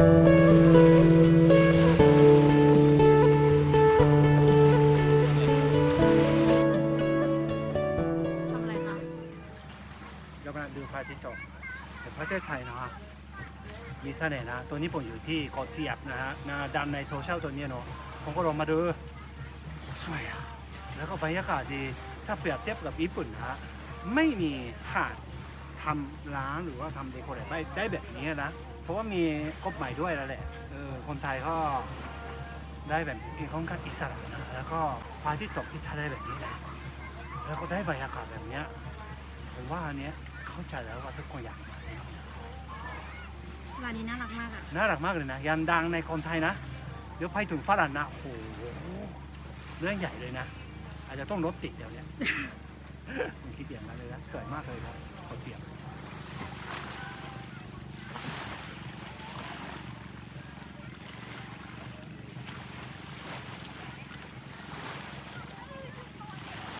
ทำอะไรคะ เรากำลัดูพระอทิตย์ตกแต่ประเทศไทยนะฮะมีเสน่ห์นะตัวนี้ผมอยู่ที่เกาะเทียบนะฮะนะดันในโซเชียลตัวนี้เนาะผมก็ลองมาดูสวยอะแล้วก็บรรยากาศดีถ้าเปรียบเทียบกับญี่ปุ่นนะฮะไม่มีหาดทำร้านหรือว่าทำเดโคเรทได้ได้แบบนี้นะ ราะว่ามีกฎหมายด้วยแล้วแหละเออคนไทยก็ได้แบบมีค่อนข้างอิสระนะแล้วก็พระอาที่ตกที่ทะเลแบบนี้นะแล้วก็ได้บรรยากาศแบบเนี้ยผมว่าอันเนี้ยเข้าใจแล้วว่าทุกคนอยากมาที่นี่ร้านนี้น่ารักมากอะน่ารักมากเลยนะยันดังในคนไทยนะเดี๋ยวไปถึงฝรั่งนะโอ้โหเรื่องใหญ่เลยนะ อาจจะต้องรถติดเดี๋ยวเนี้ย ผมคิดอย่างนั้นเลยนะสวยมากเลยครับคนเดียว